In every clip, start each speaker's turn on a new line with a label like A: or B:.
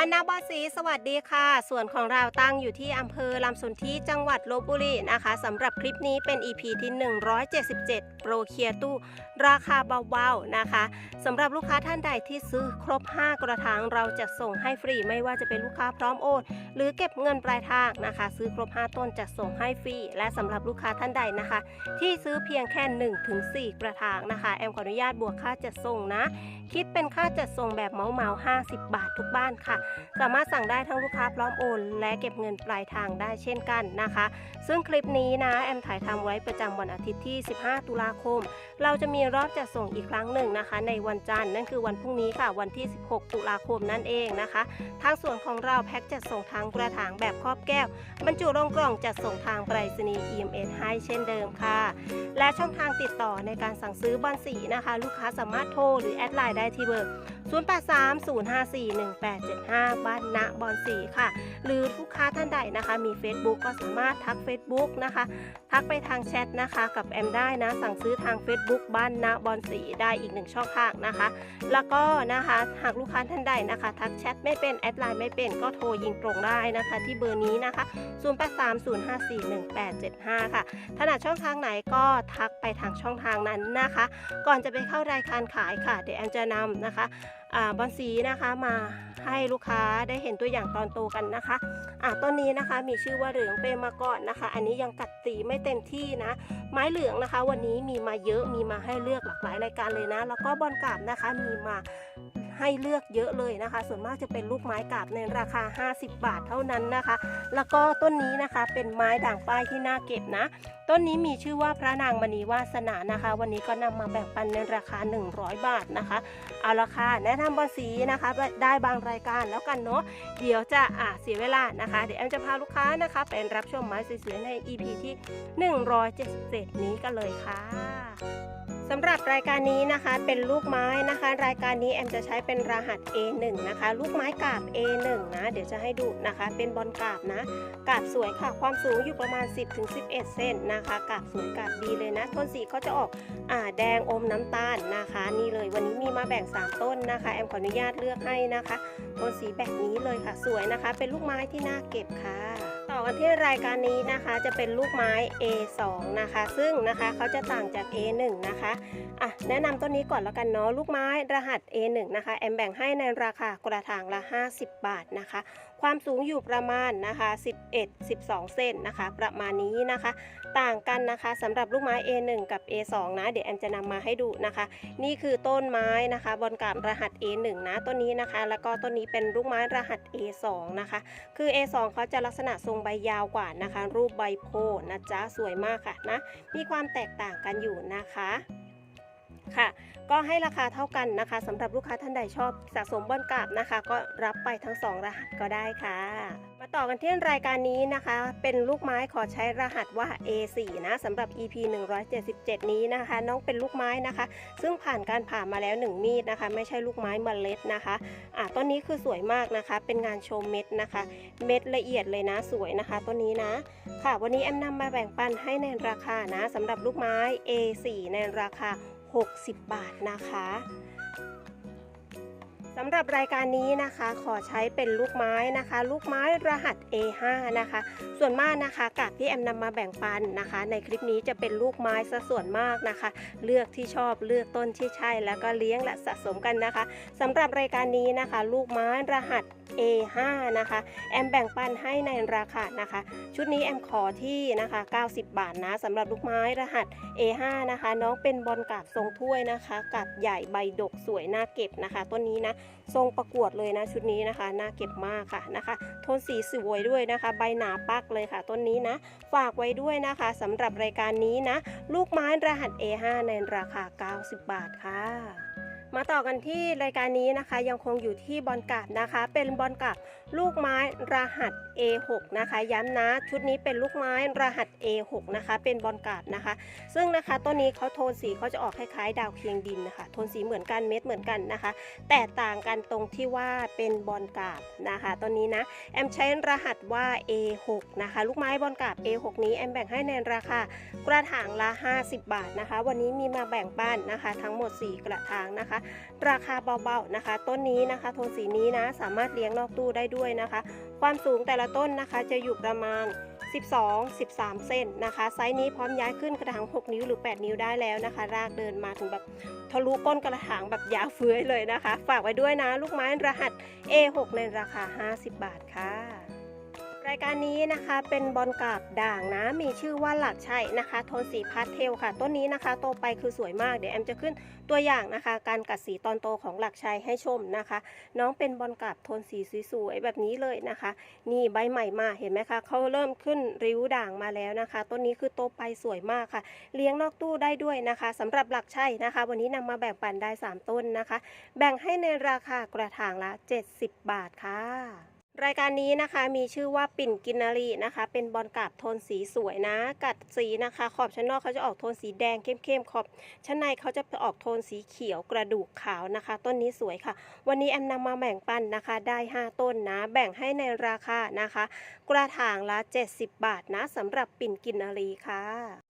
A: บ้านนาบอสีสวัสดีค่ะ ส่วนของเราตั้งอยู่ที่อำเภอลำสนธิจังหวัดลบบุรีนะคะสำหรับคลิปนี้เป็น EP ที่ 177 โปรเคียตู้ราคาเบาๆนะคะสำหรับลูกค้าท่านใดที่ซื้อครบ 5 กระถางเราจะส่งให้ฟรีไม่ว่าจะเป็นลูกค้าพร้อมโอนหรือเก็บเงินปลายทางนะคะ ซื้อครบ 5 ต้นจะส่งให้ฟรีและสำหรับลูกค้าท่านใดนะคะ ที่ซื้อเพียงแค่ 1-4 กระถางนะคะ แอมขออนุญาตบวกค่าจัดส่งนะ คิดเป็นค่าจัดส่งแบบเมาเมา50 บาททุกบ้านค่ะสามารถสั่งได้ทั้งลูกค้าพร้อมโอน และเก็บเงินปลายทางได้เช่นกันนะคะ ซึ่งคลิปนี้นะแอมถ่ายทำไว้ประจำวันอาทิตย์ที่ 15 ตุลาคม เราจะมีรอบจัดส่งอีกครั้งหนึ่งนะคะ ในวันจันทร์นั่นคือวันพรุ่งนี้ค่ะวันที่ 16 ตุลาคมนั่นเองนะคะ ทางส่วนของเราแพ็กจัดส่งทางกระถางแบบครอบแก้ว บรรจุลงกล่องจัดส่งทางไปรษณีย์ EMS ให้เช่นเดิมค่ะ และช่องทางติดต่อในการสั่งซื้อบอลสีนะคะ ลูกค้าสามารถโทรหรือแอดไลน์ได้ที่เบอร์ 0830541875 บ้านณบอลสีค่ะ หรือลูกค้าท่านใดนะคะ มี Facebook ก็สามารถทัก Facebook นะคะ ทักไปทางแชทนะคะ กับแอมได้นะ สั่งซื้อทาง Facebook บ้านณบอลสีได้อีกหนึ่งช่องทางนะคะ แล้วก็นะคะหากลูกค้าท่านใดนะคะ ทักแชทไม่เป็นแอดไลน์ไม่เป็นก็โทรยิงตรงได้นะคะ ที่เบอร์นี้นะคะ 0830541875 ค่ะถนัดช่องทางไหนก็ทักไปทางช่องทางนั้นนะคะ ก่อนจะไปเข้ารายการขายค่ะ เดี๋ยวแอมจะนำนะคะ บอลสีนะคะมาให้ลูกค้าได้เห็นตัวอย่างตอนโตกันนะคะอ่าต้นนี้นะคะมีชื่อว่าเหลืองเปรมาก่อนนะคะ อันนี้ยังกัดสีไม่เต็มที่นะ ไม้เหลืองนะคะ วันนี้มีมาเยอะมีมาให้เลือกหลากหลายรายการเลยนะ แล้วก็บอลกราบนะคะมีมา ให้เลือกเยอะเลยนะคะ ส่วนมากจะเป็นลูกไม้กาบในราคา 50 บาทเท่านั้นนะคะ แล้วก็ต้นนี้นะคะเป็นไม้ด่างป้ายที่น่าเก็บนะ ต้นนี้มีชื่อว่าพระนางมณีวาสนานะคะ วันนี้ก็นำมาแบ่งปันในราคา 100 บาทนะคะเอาละค่ะแนะนำบอลสีนะคะ ได้บางรายการแล้วกันเนาะเดี๋ยวจะอ่าเสียเวลานะคะ เดี๋ยวแอมจะพาลูกค้านะคะไปรับชมไม้สวยๆใน EP ที่ 177 นี้กันเลยค่ะ สำหรับรายการนี้นะคะเป็นลูกไม้นะคะ รายการนี้แอมจะใช้เป็นรหัส A1 นะคะ ลูกไม้กาบ A1 นะเดี๋ยวจะให้ดูนะคะ เป็นบอลกาบนะกาบสวยค่ะ ความสูงอยู่ประมาณ 10-11 เซนนะคะกาบสวยกาบดีเลยนะโทนสีก็จะออกอ่าแดงอมน้ำตาลนะคะ นี่เลยวันนี้มีมาแบ่ง 3 ต้นนะคะ แอมขออนุญาตเลือกให้นะคะโทนสีแบบนี้เลยค่ะ สวยนะคะ เป็นลูกไม้ที่น่าเก็บค่ะ ต่อกันที่รายการนี้นะคะจะเป็นลูกไม้ A2 นะคะ ซึ่งนะคะเขาจะต่างจาก A1 นะคะอะแนะนำต้นนี้ก่อนแล้วกันเนาะลูกไม้รหัส A1 นะคะแอมแบ่งให้ในราคากระถางละ 50 บาทนะคะ ความสูงอยู่ประมาณนะคะ 11 12 เซนนะคะ ประมาณนี้นะคะ ต่างกันนะคะสำหรับลูกไม้ A1 กับ A2 นะ เดี๋ยวแอมจะนำมาให้ดูนะคะ นี่คือต้นไม้นะคะบนกาบรหัส A1 นะต้นนี้นะคะ แล้วก็ต้นนี้เป็นลูกไม้รหัส A2 นะคะ คือ A2 เขาจะลักษณะทรงใบยาวกว่านะคะ รูปใบโพนะจ๊ะสวยมากค่ะนะ มีความแตกต่างกันอยู่นะคะ ค่ะ ก็ให้ราคาเท่ากันนะคะสำหรับลูกค้าท่านใดชอบสะสมบอนกราบนะคะ ก็รับไปทั้ง 2 รหัสก็ได้ค่ะ มาต่อกันที่รายการนี้นะคะ เป็นลูกไม้ขอใช้รหัสว่า A4 นะสำหรับ EP 177 นี้นะคะ น้องเป็นลูกไม้นะคะ ซึ่งผ่านการผ่ามาแล้ว 1 มีดนะคะ ไม่ใช่ลูกไม้เมล็ดนะคะอะต้นนี้คือสวยมากนะคะ เป็นงานโชว์เม็ดนะคะ เม็ดละเอียดเลยนะสวยนะคะต้นนี้นะ ค่ะ วันนี้แอมนำมาแบ่งปันให้ในราคานะสำหรับลูกไม้ A4 ในราคา 60 บาทนะคะสำหรับรายการนี้นะคะขอใช้เป็นลูกไม้นะคะ ลูกไม้รหัส A5 นะคะ ส่วนมากนะคะกากที่แอมนำมาแบ่งปันนะคะ ในคลิปนี้จะเป็นลูกไม้ซะส่วนมากนะคะ เลือกที่ชอบเลือกต้นที่ใช่ แล้วก็เลี้ยงและสะสมกันนะคะสำหรับรายการนี้นะคะ ลูกไม้รหัส A5 นะคะแอมแบ่งปันให้ในราคานะคะ ชุดนี้แอมขอที่นะคะ 90 บาทนะสำหรับลูกไม้รหัส A5 นะคะ น้องเป็นบอลกาบทรงถ้วยนะคะกาบใหญ่ใบดกสวยน่าเก็บนะคะต้นนี้นะทรงประกวดเลยนะชุดนี้นะคะน่าเก็บมากค่ะนะคะโทนสีสวยด้วยนะคะ ใบหนาปักเลยค่ะต้นนี้นะ ฝากไว้ด้วยนะคะสำหรับรายการนี้นะ ลูกไม้รหัส A5 ในราคา 90 บาทค่ะ มาต่อกันที่รายการนี้นะคะ ยังคงอยู่ที่บอลกาบนะคะ เป็นบอลกาบลูกไม้รหัส A6 นะคะ ย้ำนะ ชุดนี้เป็นลูกไม้รหัส A6 นะคะ เป็นบอลกาบนะคะ ซึ่งนะคะต้นนี้เขาโทนสีเขาจะออกคล้ายๆ ดาวเคียงดินนะคะ โทนสีเหมือนกันเม็ดเหมือนกันนะคะ แต่ต่างกันตรงที่ว่าเป็นบอลกาบนะคะต้นนี้นะ แอมใช้รหัสว่า A6 นะคะ ลูกไม้บอลกาบ A6 นี้แอมแบ่งให้ในราคากระถางละ 50 บาทนะคะ วันนี้มีมาแบ่งปันนะคะ ทั้งหมด 4 กระถางนะคะ ราคาเบาๆนะคะ ต้นนี้นะคะ โทนสีนี้นะ สามารถเลี้ยงนอกตู้ได้ด้วยนะคะ ความสูงแต่ละต้นนะคะจะอยู่ประมาณ 12 13 เซนนะคะ ไซส์นี้พร้อมย้ายขึ้นกระถาง 6 นิ้วหรือ 8 นิ้วได้แล้วนะคะ รากเดินมาถึงแบบทะลุก้นกระถางแบบยาวเฟื้อยเลยนะคะ ฝากไว้ด้วยนะ ลูกไม้รหัส A6 ในราคา 50 บาทค่ะ รายการนี้นะคะเป็นบอลกราบด่างนะมีชื่อว่าหลักชัยนะคะโทนสีพาสเทลค่ะ ต้นนี้นะคะโตไปคือสวยมากเดี๋ยวแอมจะขึ้นตัวอย่างนะคะ การกัดสีตอนโตของหลักชัยให้ชมนะคะ น้องเป็นบอลกราบโทนสีสวยๆแบบนี้เลยนะคะ นี่ใบใหม่มาเห็นไหมคะเขาเริ่มขึ้นริ้วด่างมาแล้วนะคะ ต้นนี้คือโตไปสวยมากค่ะ เลี้ยงนอกตู้ได้ด้วยนะคะสำหรับหลักชัยนะคะ วันนี้นำมาแบ่งปันได้ 3 ต้นนะคะ แบ่งให้ในราคากระถางละ 70 บาทค่ะ รายการนี้นะคะมีชื่อว่าปิ่นกินนารีนะคะ เป็นบอลกราบโทนสีสวยนะ กัดสีนะคะ ขอบชั้นนอกเขาจะออกโทนสีแดงเข้มๆขอบชั้นในเขาจะออกโทนสีเขียวกระดูกขาวนะคะ ต้นนี้สวยค่ะ วันนี้แอมนำมาแบ่งปันนะคะ ได้ 5 ต้นนะ แบ่งให้ในราคานะคะ กระถางละ 70 บาทนะสำหรับปิ่นกินนารีค่ะ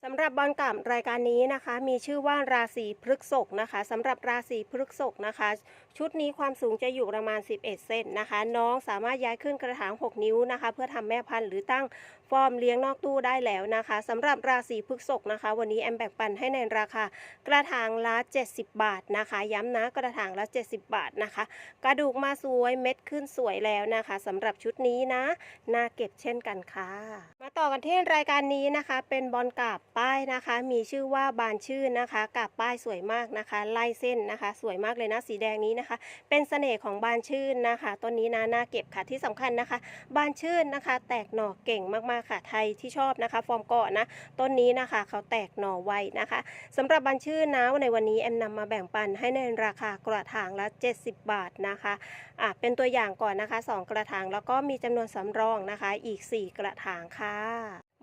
A: สำหรับบอลกราบรายการนี้นะคะ มีชื่อว่าราศีพฤกษภนะคะสำหรับราศีพฤกษภนะคะ ชุดนี้ความสูงจะอยู่ประมาณ 11 เซนนะคะ น้องสามารถย้ายขึ้นกระถาง 6 นิ้วนะคะ เพื่อทำแม่พันธุ์หรือตั้ง ฟอร์มเลี้ยงนอกตู้ได้แล้วนะคะสำหรับราศีพฤษภนะคะ วันนี้แอมแบ่งปันให้ในราคากระถางละ 70 บาทนะคะ ย้ำนะกระถางละ 70 บาทนะคะ กระดูกมาสวยเม็ดขึ้นสวยแล้วนะคะสำหรับชุดนี้นะน่าเก็บเช่นกันค่ะ มาต่อกันที่รายการนี้นะคะ เป็นบอลกาบป้ายนะคะ มีชื่อว่าบานชื่นนะคะกาบป้ายสวยมากนะคะ ไล่เส้นนะคะ สวยมากเลยนะสีแดงนี้นะคะ เป็นเสน่ห์ของบานชื่นนะคะต้นนี้นะน่าเก็บค่ะที่สำคัญนะคะ บานชื่นนะคะ แตกหน่อเก่งมากๆค่ะไทยที่ชอบนะคะฟอร์มเกาะนะต้นนี้นะคะเขาแตกหน่อไวนะคะสำหรับบานชื่อนนะในวันนี้แอมนำมาแบ่งปันให้ในราคากระถางละ 70 บาทนะคะอะเป็นตัวอย่างก่อนนะคะ 2 กระถางแล้วก็มีจำนวนสำรองนะคะอีก 4 กระถางค่ะ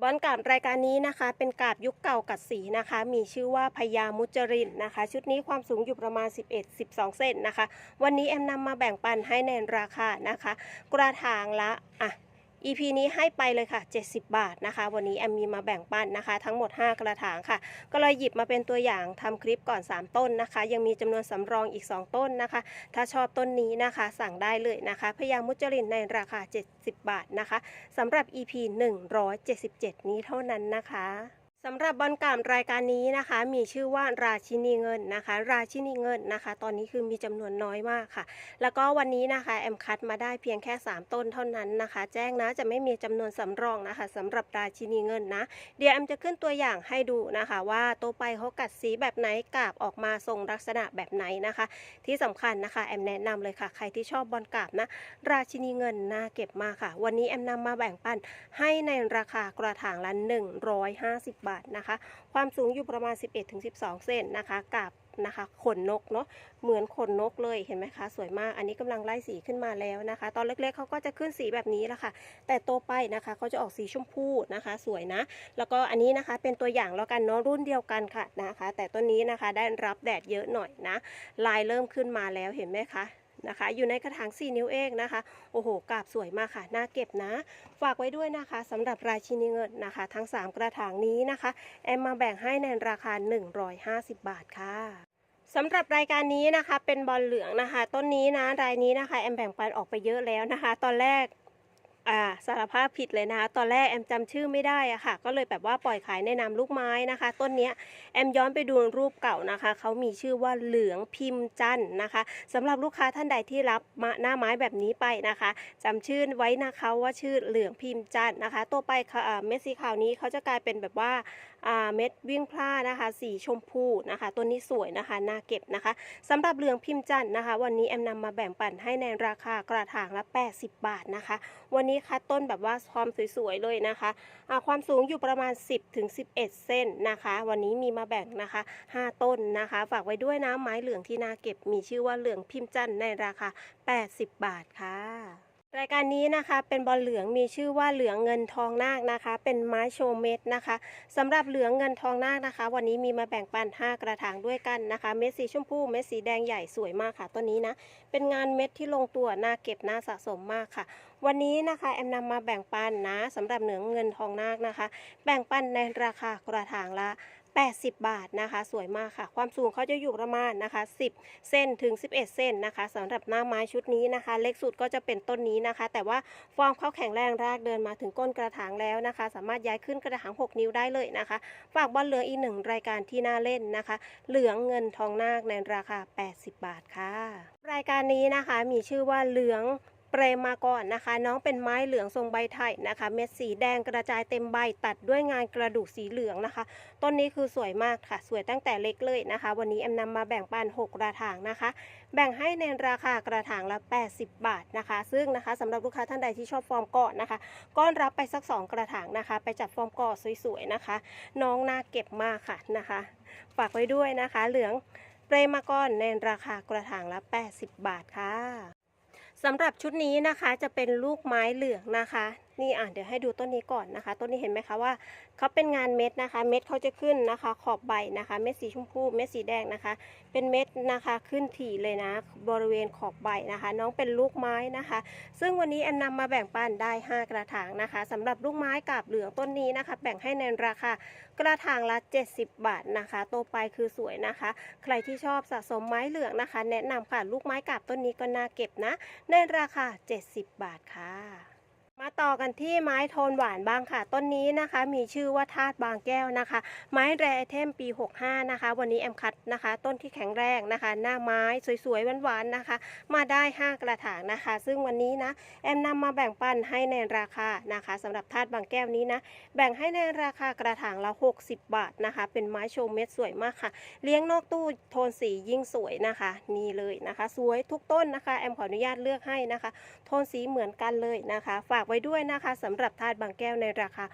A: บอลกาบรายการนี้นะคะ เป็นกาบยุคเก่ากัดสีนะคะ มีชื่อว่าพญามุจรินนะคะ ชุดนี้ความสูงอยู่ประมาณ 11-12 เซนนะคะ วันนี้แอมนำมาแบ่งปันให้ในราคานะคะ กระถางละอะ EP นี้ให้ไปเลยค่ะ 70 บาทนะคะ วันนี้แอมมีมาแบ่งปันนะคะ ทั้งหมด 5 กระถางค่ะ ก็เลยหยิบมาเป็นตัวอย่างทำคลิปก่อน 3 ต้นนะคะ ยังมีจำนวนสำรองอีก 2 ต้นนะคะ ถ้าชอบต้นนี้นะคะ สั่งได้เลยนะคะพยามุจรินในราคา 70 บาทนะคะสำหรับ EP 177 นี้เท่านั้นนะคะ สำหรับบอลกามรายการนี้นะคะ มีชื่อว่าราชินีเงินนะคะ ราชินีเงินนะคะ ตอนนี้คือมีจำนวนน้อยมากค่ะ แล้วก็วันนี้นะคะแอมคัดมาได้เพียงแค่ 3 ต้นเท่านั้นนะคะ แจ้งนะจะไม่มีจำนวนสำรองนะคะสำหรับราชินีเงินนะ เดี๋ยวแอมจะขึ้นตัวอย่างให้ดูนะคะ ว่าโตไปเขากัดสีแบบไหนกาบออกมาทรงลักษณะแบบไหนนะคะ ที่สำคัญนะคะแอมแนะนำเลยค่ะ ใครที่ชอบบอลกาบนะราชินีเงินน่าเก็บมากค่ะ วันนี้แอมนำมาแบ่งปันให้ในราคากระถางละ150 บาทนะคะ ความสูงอยู่ประมาณ 11-12 เซนนะคะกับนะคะขนนกเนาะเหมือนขนนกเลยเห็นไหมคะ สวยมากอันนี้กำลังไล่สีขึ้นมาแล้วนะคะ ตอนเล็กๆเขาก็จะขึ้นสีแบบนี้แหละค่ะ แต่โตไปนะคะเขาจะออกสีชมพูนะคะ สวยนะ แล้วก็อันนี้นะคะเป็นตัวอย่างแล้วกันเนาะรุ่นเดียวกันค่ะนะคะ แต่ต้นนี้นะคะได้รับแดดเยอะหน่อยนะ ลายเริ่มขึ้นมาแล้วเห็นไหมคะ นะคะ อยู่ในกระถาง4 นิ้วเองนะคะ โอ้โหกาบสวยมากค่ะ น่าเก็บนะ ฝากไว้ด้วยนะคะสำหรับรายชินีเงินนะคะ ทั้ง 3 กระถางนี้นะคะ แอมมาแบ่งให้ในราคา 150 บาทค่ะสำหรับรายการนี้นะคะ เป็นบอลเหลืองนะคะ ต้นนี้นะรายนี้นะคะ แอมแบ่งปันออกไปเยอะแล้วนะคะ ตอนแรก อ่าสารภาพผิดเลยนะคะตอนแรกแอมจำชื่อไม่ได้อะค่ะ ก็เลยแบบว่าปล่อยขายในนามลูกไม้นะคะ ต้นเนี้ยแอมย้อนไปดูรูปเก่านะคะเขามีชื่อว่าเหลืองพิมพ์จันนะคะสำหรับลูกค้าท่านใดที่รับมาหน้าไม้แบบนี้ไปนะคะจำชื่อไว้นะคะว่าชื่อเหลืองพิมพ์จันนะคะ ตัวไปเม็ดสีขาวนี้เขาจะกลายเป็นแบบว่า เม็ดวิ่งพล่านะคะ สีชมพูนะคะ ตัวนี้สวยนะคะน่าเก็บนะคะสำหรับเหลืองพิมพ์จันทร์นะคะ วันนี้แอมนำมาแบ่งปันให้ในราคากระถางละ 80 บาทนะคะ วันนี้คัดต้นแบบว่าความสวยๆเลยนะคะอ่าความสูงอยู่ประมาณ 10ถึง11เซนนะคะ วันนี้มีมาแบ่งนะคะ 5 ต้นนะคะ ฝากไว้ด้วยนะไม้เหลืองที่น่าเก็บมีชื่อว่าเหลืองพิมพ์จันทร์ในราคา 80 บาทค่ะ รายการนี้นะคะเป็นบอลเหลืองมีชื่อว่าเหลืองเงินทองนาคนะคะ เป็นไม้โชว์เม็ดนะคะสำหรับเหลืองเงินทองนาคนะคะ วันนี้มีมาแบ่งปัน 5 กระถางด้วยกันนะคะ เม็ดสีชมพูเม็ดสีแดงใหญ่สวยมากค่ะต้นนี้นะเป็นงานเม็ดที่ลงตัวน่าเก็บน่าสะสมมากค่ะ วันนี้นะคะแอมนำมาแบ่งปันนะสำหรับเหนืองเงินทองนาคนะคะ แบ่งปันในราคากระถางละ 80 บาทนะคะ สวยมากค่ะ ความสูงเขาจะอยู่ประมาณนะคะ 10 เส้นถึง 11 เส้นนะคะสำหรับหน้าไม้ชุดนี้นะคะ เล็กสุดก็จะเป็นต้นนี้นะคะ แต่ว่าฟอร์มเขาแข็งแรงรากเดินมาถึงก้นกระถางแล้วนะคะ สามารถย้ายขึ้นกระถาง 6 นิ้วได้เลยนะคะ ฝากบอลเหลืองอีกหนึ่งรายการที่น่าเล่นนะคะ เหลืองเงินทองนาคในราคา 80 บาทค่ะ รายการนี้นะคะมีชื่อว่าเหลือง รมมาก่อนนะคะ น้องเป็นไม้เหลืองทรงใบไทยนะคะ เม็ดสีแดงกระจายเต็มใบตัดด้วยงานกระดูกสีเหลืองนะคะ ต้นนี้คือสวยมากค่ะ สวยตั้งแต่เล็กเลยนะคะ วันนี้แอมนำมาแบ่งปัน6กระถางนะคะ แบ่งให้ในราคากระถางละ 80 บาทนะคะ ซึ่งนะคะสำหรับลูกค้าท่านใดที่ชอบฟอร์มกาะนนะคะก้อนรับไปสัก 2 กระถางนะคะ ไปจัดฟอร์มกาะสวยๆนะคะ น้องน่าเก็บมากค่ะนะคะ ฝากไว้ด้วยนะคะ เหลืองเปรมากอนในราคากระถางละ 80 บาทค่ะ สำหรับชุดนี้นะคะจะเป็นลูกไม้เหลืองนะคะ นี่อะเดี๋ยวให้ดูต้นนี้ก่อนนะคะ ต้นนี้เห็นไหมคะว่าเขาเป็นงานเม็ดนะคะ เม็ดเขาจะขึ้นนะคะ ขอบใบนะคะ เม็ดสีชมพูเม็ดสีแดงนะคะ เป็นเม็ดนะคะขึ้นถี่เลยนะ บริเวณขอบใบนะคะ น้องเป็นลูกไม้นะคะ ซึ่งวันนี้แอมนำมาแบ่งปันได้ 5 กระถางนะคะสำหรับลูกไม้กาบเหลืองต้นนี้นะคะ แบ่งให้ในราคากระถางละ 70 บาทนะคะโตไปคือสวยนะคะ ใครที่ชอบสะสมไม้เหลืองนะคะ แนะนำค่ะลูกไม้กาบต้นนี้ก็น่าเก็บนะ ในราคา 70 บาทค่ะ มาต่อกันที่ไม้โทนหวานบ้างค่ะ ต้นนี้นะคะมีชื่อว่าธาตุบางแก้วนะคะ ไม้แรไอเทมปี 65 นะคะ วันนี้แอมคัดนะคะ ต้นที่แข็งแรงนะคะ หน้าไม้สวยๆหวานๆนะคะ มาได้ 5 กระถางนะคะ ซึ่งวันนี้นะแอมนำมาแบ่งปันให้ในราคานะคะสำหรับธาตุบางแก้วนี้นะแบ่งให้ในราคากระถางละ 60 บาทนะคะ เป็นไม้โชว์เม็ดสวยมากค่ะ เลี้ยงนอกตู้โทนสียิ่งสวยนะคะนี่เลยนะคะ สวยทุกต้นนะคะแอมขออนุญาตเลือกให้นะคะ โทนสีเหมือนกันเลยนะคะฝากไว้ด้วยนะคะสำหรับทาดบางแก้วในราคา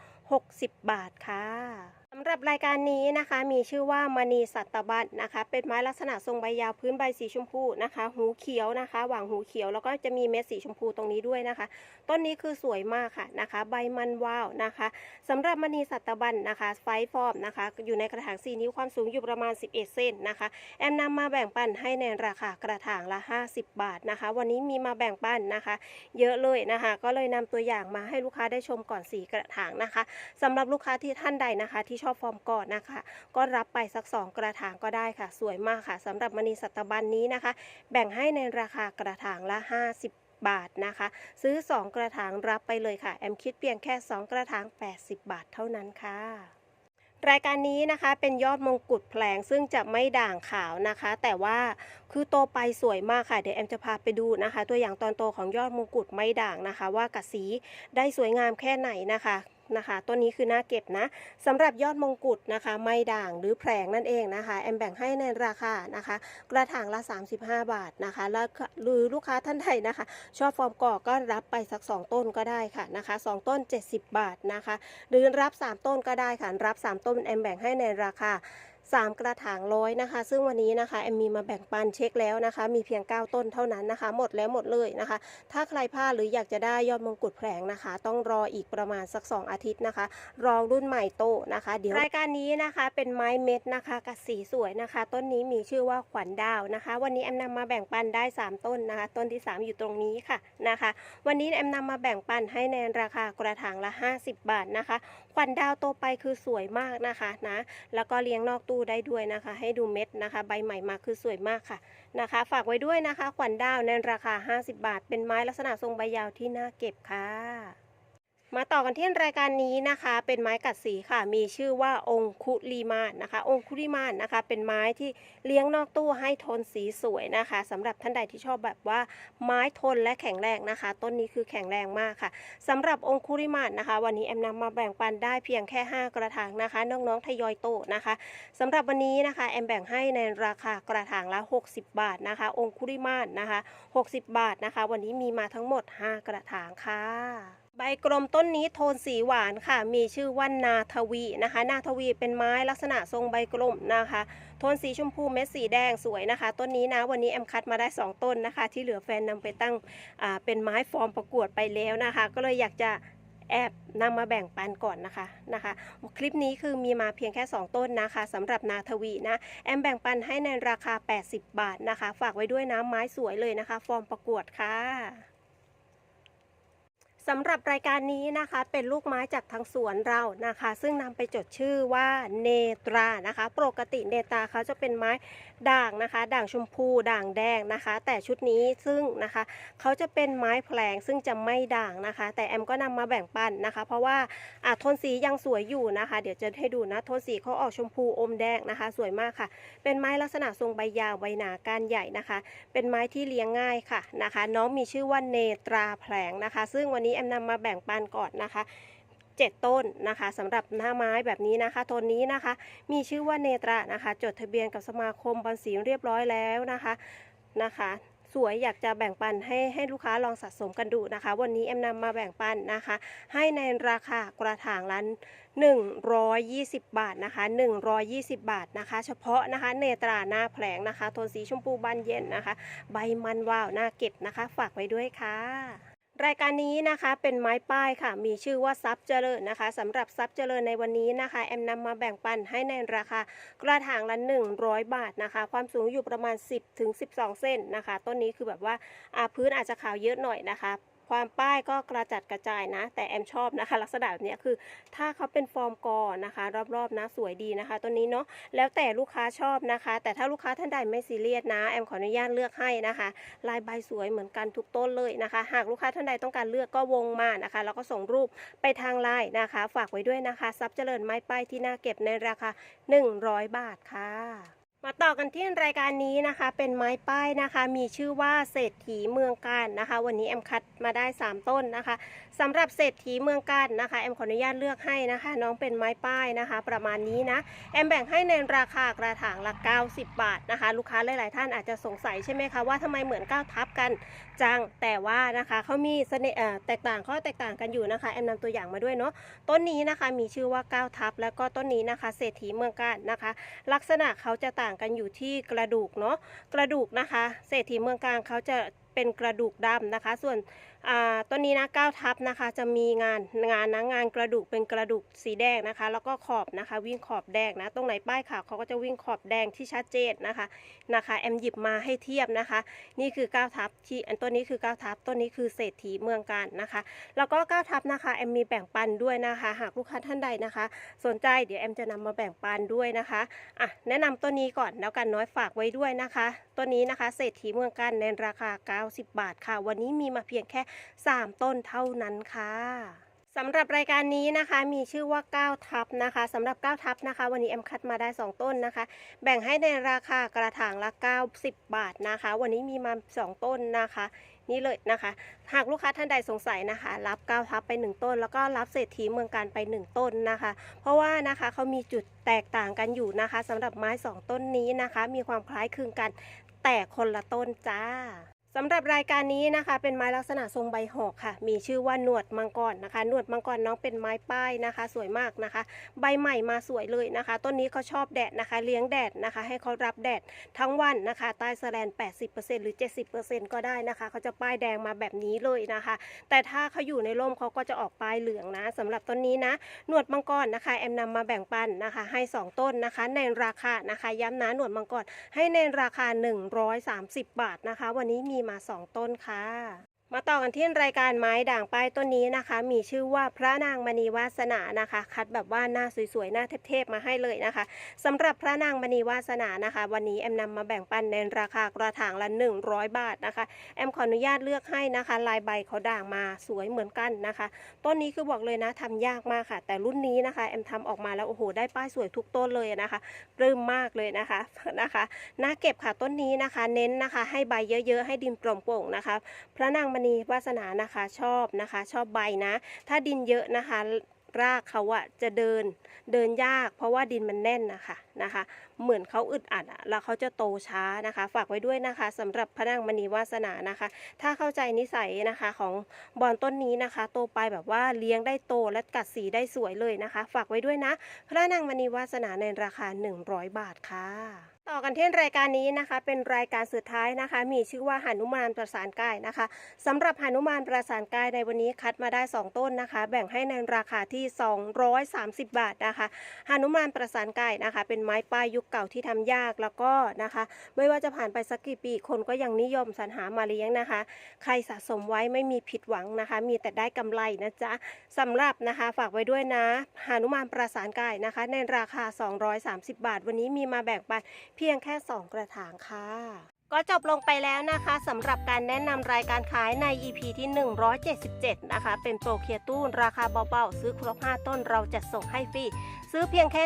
A: 60 บาทค่ะ สำหรับรายการนี้นะคะมีชื่อว่ามณีสัตบัตนะคะ เป็นไม้ลักษณะทรงใบยาวพื้นใบสีชมพูนะคะ หูเขียวนะคะ หว่างหูเขียวแล้วก็จะมีเม็ดสีชมพูตรงนี้ด้วยนะคะ ต้นนี้คือสวยมากค่ะนะคะ ใบมันวาวนะคะสำหรับมณีสัตบันนะคะ ไฟฟอร์มนะคะ อยู่ในกระถาง4นิ้วความสูงอยู่ประมาณ 11 เซนนะคะ แอมนำมาแบ่งปันให้ในราคากระถางละ 50 บาทนะคะ วันนี้มีมาแบ่งปันนะคะ เยอะเลยนะคะ ก็เลยนำตัวอย่างมาให้ลูกค้าได้ชมก่อนสีกระถางนะคะสำหรับลูกค้าที่ท่านใดนะคะที่ชอบฟอร์มก่อนนะคะ ก็รับไปสัก 2 กระถางก็ได้ค่ะ สวยมากค่ะสำหรับมณีสัตบันนี้นะคะ แบ่งให้ในราคากระถางละ 50บาทนะคะ ซื้อ 2 กระถางรับไปเลยค่ะ แอมคิดเพียงแค่ 2 กระถาง 80 บาทเท่านั้นค่ะรายการนี้นะคะเป็นยอดมงกุฎแผลงซึ่งจะไม่ด่างขาวนะคะ แต่ว่าคือโตไปสวยมากค่ะ เดี๋ยวแอมจะพาไปดูนะคะ ตัวอย่างตอนโตของยอดมงกุฎไม่ด่างนะคะ ว่ากับสีได้สวยงามแค่ไหนนะคะ นะคะ ต้นนี้คือน่าเก็บนะสำหรับยอดมงกุฎนะคะ ไม่ด่างหรือแผลงนั่นเองนะคะแอมแบ่งให้ในราคานะคะ กระถางละ 35 บาทนะคะแล้วหรือลูกค้าท่านใดนะคะ ชอบฟอร์มก่อก็รับไปสัก 2 ต้นก็ได้ค่ะนะคะ 2 ต้น 70 บาทนะคะ หรือรับ 3 ต้นก็ได้ค่ะรับ 3 ต้นแอมแบ่งให้ในราคา 3 กระถางร้อยนะคะ ซึ่งวันนี้นะคะแอมมีมาแบ่งปันเช็คแล้วนะคะ มีเพียง 9 ต้นเท่านั้นนะคะ หมดแล้วหมดเลยนะคะ ถ้าใครพลาดหรืออยากจะได้ยอดมงกุฎแผลงนะคะ ต้องรออีกประมาณสัก 2 อาทิตย์นะคะ รอรุ่นใหม่โตนะคะ เดี๋ยวรายการนี้นะคะเป็นไม้เม็ดนะคะกับสีสวยนะคะ ต้นนี้มีชื่อว่าขวัญดาวนะคะ วันนี้แอมนำมาแบ่งปันได้ 3 ต้นนะคะ ต้นที่ 3 อยู่ตรงนี้ค่ะนะคะ วันนี้แอมนำมาแบ่งปันให้ในราคากระถางละ 50 บาทนะคะขวัญดาวโตไปคือสวยมากนะคะนะแล้วก็เลี้ยงนอกตู้ได้ด้วยนะคะ ให้ดูเม็ดนะคะ ใบใหม่มาคือสวยมากค่ะนะคะ ฝากไว้ด้วยนะคะ ขวัญดาวในราคา 50 บาท เป็นไม้ลักษณะทรงใบยาวที่น่าเก็บค่ะ มาต่อกันที่รายการนี้นะคะ เป็นไม้กัดสีค่ะ มีชื่อว่าองคุลิมานนะคะ องคุลิมานนะคะ เป็นไม้ที่เลี้ยงนอกตู้ให้ทนสีสวยนะคะสำหรับท่านใดที่ชอบแบบว่าไม้ทนและแข็งแรงนะคะ ต้นนี้คือแข็งแรงมากค่ะสำหรับองคุลิมานนะคะ วันนี้แอมนำมาแบ่งปันได้เพียงแค่ 5 กระถางนะคะ น้องๆทยอยโตนะคะสำหรับวันนี้นะคะแอมแบ่งให้ในราคากระถางละ 60 บาทนะคะ องคุลิมานนะคะ 60 บาทนะคะ วันนี้มีมาทั้งหมด 5 กระถางค่ะ ใบกลมต้นนี้โทนสีหวานค่ะ มีชื่อว่านาทวีนะคะ นาทวีเป็นไม้ลักษณะทรงใบกลมนะคะ โทนสีชมพูเม็ดสีแดงสวยนะคะ ต้นนี้นะวันนี้แอมคัดมาได้ 2 ต้นนะคะ ที่เหลือแฟนนำไปตั้งเป็นไม้ฟอร์มประกวดไปแล้วนะคะ ก็เลยอยากจะแอบนำมาแบ่งปันก่อนนะคะนะคะ คลิปนี้คือมีมาเพียงแค่ 2 ต้นนะคะสำหรับนาทวีนะ แอมแบ่งปันให้ในราคา 80 บาทนะคะ ฝากไว้ด้วยนะไม้สวยเลยนะคะ ฟอร์มประกวดค่ะ สำหรับรายการนี้นะคะเป็นลูกไม้จากทางสวนเรานะคะ ซึ่งนำไปจดชื่อว่าเนตรานะคะ ปกติเนตราเขาจะเป็นไม้ด่างนะคะ ด่างชมพูด่างแดงนะคะ แต่ชุดนี้ซึ่งนะคะเขาจะเป็นไม้แผลงซึ่งจะไม่ด่างนะคะ แต่แอมก็นำมาแบ่งปันนะคะ เพราะว่าอะโทนสียังสวยอยู่นะคะ เดี๋ยวจะให้ดูนะโทนสีเขาออกชมพูอมแดงนะคะ สวยมากค่ะ เป็นไม้ลักษณะทรงใบยาวใบหนาก้านใหญ่นะคะ เป็นไม้ที่เลี้ยงง่ายค่ะนะคะ น้องมีชื่อว่าเนตราแผลงนะคะ ซึ่งวันนี้แอมนำมาแบ่งปันก่อนนะคะ7 ต้นนะคะสำหรับหน้าไม้แบบนี้นะคะโทนนี้นะคะ มีชื่อว่าเนตรานะคะ จดทะเบียนกับสมาคมบอลสีเรียบร้อยแล้วนะคะนะคะ สวยอยากจะแบ่งปันให้ให้ลูกค้าลองสะสมกันดูนะคะ วันนี้แอมนำมาแบ่งปันนะคะ ให้ในราคากระถางละ120 บาทนะคะ120 บาทนะคะ เฉพาะนะคะ เนตราหน้าแผลงนะคะโทนสีชมพูบานเย็นนะคะ ใบมันวาวน่าเก็บนะคะ ฝากไว้ด้วยค่ะ รายการนี้นะคะเป็นไม้ป้ายค่ะ มีชื่อว่าซับเจริญนะคะสำหรับซับเจริญในวันนี้นะคะ แอมนำมาแบ่งปันให้ในราคากระถางละ 100 บาทนะคะ ความสูงอยู่ประมาณ 10ถึง12เส้นนะคะ ต้นนี้คือแบบว่าอ่าพื้นอาจจะขาวเยอะหน่อยนะคะ ความป้ายก็กระจัดกระจายนะ แต่แอมชอบนะคะ ลักษณะแบบนี้คือถ้าเขาเป็นฟอร์มกอนะคะ รอบๆนะสวยดีนะคะตัวนี้เนาะแล้วแต่ลูกค้าชอบนะคะ แต่ถ้าลูกค้าท่านใดไม่ซีเรียสนะแอมขออนุญาตเลือกให้นะคะ ลายใบสวยเหมือนกันทุกต้นเลยนะคะ หากลูกค้าท่านใดต้องการเลือกก็วงมานะคะ แล้วก็ส่งรูปไปทางไลน์นะคะ ฝากไว้ด้วยนะคะซับเจริญไม้ป้ายที่น่าเก็บในราคา 100 บาทค่ะ มาต่อกันที่รายการนี้นะคะ เป็นไม้ป้ายนะคะ มีชื่อว่าเศรษฐีเมืองการนะคะ วันนี้แอมคัดมาได้ 3 ต้นนะคะสำหรับเศรษฐีเมืองการนะคะแอมขออนุญาตเลือกให้นะคะ น้องเป็นไม้ป้ายนะคะ ประมาณนี้นะแอมแบ่งให้ในราคากระถางละ90 บาทนะคะ ลูกค้าหลาย ๆ ท่านอาจจะสงสัยใช่ไหมคะว่าทำไมเหมือนก้าวทับกันจังแต่ว่านะคะเขามีเสน่ห์แตกต่างข้อแตกต่างกันอยู่นะคะแอมนำตัวอย่างมาด้วยเนาะต้นนี้นะคะมีชื่อว่าก้าวทับแล้วก็ต้นนี้นะคะ เศรษฐีเมืองการนะคะ ลักษณะเขาจะต่างกันอยู่ที่กระดูกเนาะกระดูกนะคะ เศรษฐีเมืองกลางเขาจะเป็นกระดูกดำนะคะ ส่วน ต้นนี้นะก้าทับนะคะ จะมีงานงานนะงานกระดูกเป็นกระดูกสีแดงนะคะ แล้วก็ขอบนะคะ วิ่งขอบแดงนะ ตรงไหนป้ายขาวเขาก็จะวิ่งขอบแดงที่ชัดเจนนะคะนะคะแอมหยิบมาให้เทียบนะคะ นี่คือก้าทับที่อันต้นนี้คือก้าทับต้นนี้คือเศรษฐีเมืองการนะคะ แล้วก็ก้าทับนะคะแอมมีแบ่งปันด้วยนะคะ หากลูกค้าท่านใดนะคะ สนใจเดี๋ยวแอมจะนำมาแบ่งปันด้วยนะคะอะแนะนำต้นนี้ก่อนแล้วกันน้อยฝากไว้ด้วยนะคะต้นนี้นะคะ เศรษฐีเมืองการในราคา 90 บาทค่ะ วันนี้มีมาเพียงแค่3 ต้นเท่านั้นค่ะสำหรับรายการนี้นะคะมีชื่อว่า 9 ทับนะคะสำหรับ 9 ทับนะคะ วันนี้แอมคัดมาได้ 2 ต้นนะคะ แบ่งให้ในราคากระถางละ 90 บาทนะคะ วันนี้มีมา 2 ต้นนะคะ นี่เลยนะคะ หากลูกค้าท่านใดสงสัยนะคะ รับ 9 ทับไป 1 ต้น แล้วก็รับเศรษฐีเมืองการไป 1 ต้นนะคะ เพราะว่านะคะเขามีจุดแตกต่างกันอยู่นะคะสำหรับไม้ 2 ต้นนี้นะคะ มีความคล้ายคลึงกันแต่คนละต้นจ้า สำหรับรายการนี้นะคะ เป็นไม้ลักษณะทรงใบหอกค่ะ มีชื่อว่าหนวดมังกรนะคะหนวดมังกรน้องเป็นไม้ป้ายนะคะ สวยมากนะคะ ใบใหม่มาสวยเลยนะคะ ต้นนี้เขาชอบแดดนะคะ เลี้ยงแดดนะคะ ให้เขารับแดดทั้งวันนะคะ ใต้แสแลน 80%หรือ 70%ก็ได้นะคะเขาจะป้ายแดงมาแบบนี้เลยนะคะ แต่ถ้าเขาอยู่ในร่มเขาก็จะออกป้ายเหลืองนะสำหรับต้นนี้นะหนวดมังกรนะคะแอมนำมาแบ่งปันนะคะ ให้ 2 ต้นนะคะ ในราคานะคะ ย้ำนะหนวดมังกรให้ในราคา 130 บาทนะคะ วันนี้มีมา 2 ต้นค่ะ มาต่อกันที่รายการไม้ด่างป้ายต้นนี้นะคะ มีชื่อว่าพระนางมณีวาสนานะคะ คัดแบบว่าหน้าสวยๆหน้าเทพๆมาให้เลยนะคะสำหรับพระนางมณีวาสนานะคะ วันนี้แอมนำมาแบ่งปันในราคากระถางละ 100 บาทนะคะแอมขออนุญาตเลือกให้นะคะ ลายใบเขาด่างมาสวยเหมือนกันนะคะ ต้นนี้คือบอกเลยนะทำยากมากค่ะ แต่รุ่นนี้นะคะแอมทำออกมาแล้วโอ้โหได้ป้ายสวยทุกต้นเลยนะคะปลื้มมากเลยนะคะนะคะน่าเก็บค่ะต้นนี้นะคะ เน้นนะคะ ให้ใบเยอะๆให้ดินโปร่งโปร่งๆนะคะ พระนางมณีวาสนานะคะชอบนะคะ ชอบใบนะ ถ้าดินเยอะนะคะ รากเขาอะจะเดินเดินยาก เพราะว่าดินมันแน่นนะคะนะคะ เหมือนเขาอึดอัดอะแล้วเขาจะโตช้านะคะ ฝากไว้ด้วยนะคะสำหรับพระนางมณีวาสนานะคะ ถ้าเข้าใจนิสัยนะคะของบอนต้นนี้นะคะ โตไปแบบว่าเลี้ยงได้โตและกัดสีได้สวยเลยนะคะ ฝากไว้ด้วยนะ พระนางมณีวาสนาในราคา 100 บาทค่ะต่อกันที่รายการนี้นะคะ เป็นรายการสุดท้ายนะคะ มีชื่อว่าหนุมานประสานกายนะคะสำหรับหนุมานประสานกายในวันนี้คัดมาได้ 2 ต้นนะคะ แบ่งให้ในราคาที่ 230 บาทนะคะหนุมานประสานกายนะคะ เป็นไม้ป้ายยุคเก่าที่ทำยากแล้วก็นะคะ ไม่ว่าจะผ่านไปสักกี่ปี คนก็ยังนิยมสรรหามาเลี้ยงนะคะ ใครสะสมไว้ไม่มีผิดหวังนะคะ มีแต่ได้กำไรนะจ๊ะสำหรับนะคะฝากไว้ด้วยนะหนุมานประสานกายนะคะ ในราคา 230 บาท วันนี้มีมาแบ่งปันเพียงแค่ 2 กระถางค่ะ ก็จบลงไปแล้วนะคะสำหรับการแนะนำรายการขายใน EP ที่ 177 นะคะ เป็นโปรเคียตู้ราคาเบาๆ ซื้อครบ 5 ต้นเราจะส่งให้ฟรี ซื้อเพียงแค่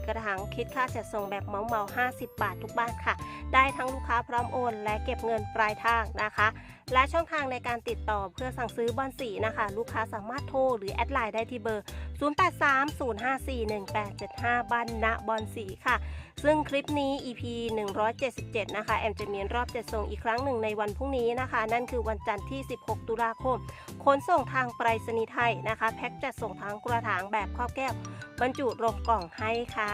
A: 1-4 กระถางคิดค่าจัดส่งแบบเมาเมา50 บาททุกบ้านค่ะ ได้ทั้งลูกค้าพร้อมโอน และเก็บเงินปลายทางนะคะ และช่องทางในการติดต่อเพื่อสั่งซื้อบอลสีนะคะ ลูกค้าสามารถโทรหรือแอดไลน์ได้ที่เบอร์ 0830541875 บ้านณบอลสีค่ะ ซึ่งคลิปนี้ EP 177 นะคะ แอมจะมีรอบจัดส่งอีกครั้งหนึ่งในวันพรุ่งนี้นะคะ นั่นคือวันจันทร์ที่ 16 ตุลาคมขนส่งทางไปรษณีย์ไทยนะคะ แพ็คจัดส่งทางกระถางแบบครอบแก้ว บรรจุลงกล่องให้ค่ะ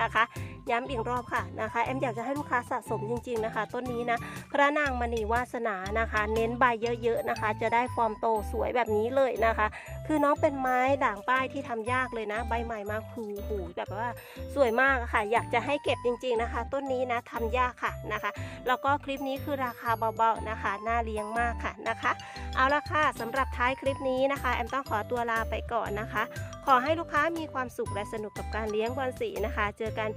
A: นะคะ ย้ำอีกรอบค่ะนะคะแอมอยากจะให้ลูกค้าสะสมจริง ๆนะคะ ต้นนี้นะพระนางมณีวาสนานะคะ เน้นใบเยอะๆนะคะ จะได้ฟอร์มโตสวยแบบนี้เลยนะคะ คือน้องเป็นไม้ด่างป้ายที่ทำยากเลยนะ ใบใหม่มาหูหูแบบว่าสวยมากะค่ะ อยากจะให้เก็บจริง ๆนะคะ ต้นนี้นะทำยากค่ะนะคะ แล้วก็คลิปนี้คือราคาเบาๆนะคะน่าเลี้ยงมากค่ะนะคะ เอาละค่ะสำหรับท้ายคลิปนี้นะคะ แอมต้องขอตัวลาไปก่อนนะคะ ขอให้ลูกค้ามีความสุขและสนุกกับการเลี้ยงบอลสีนะคะ เจอกัน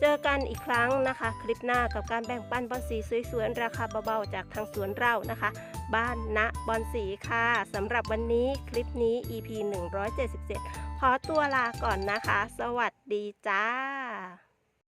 A: เจอกันอีกครั้งนะคะ คลิปหน้ากับการแบ่งปันบอลสีสวยๆราคาเบาๆจากทางสวนเรานะคะ บ้านณบอลสีค่ะสำหรับวันนี้คลิปนี้ EP 177 ขอตัวลาก่อนนะคะ สวัสดีจ้า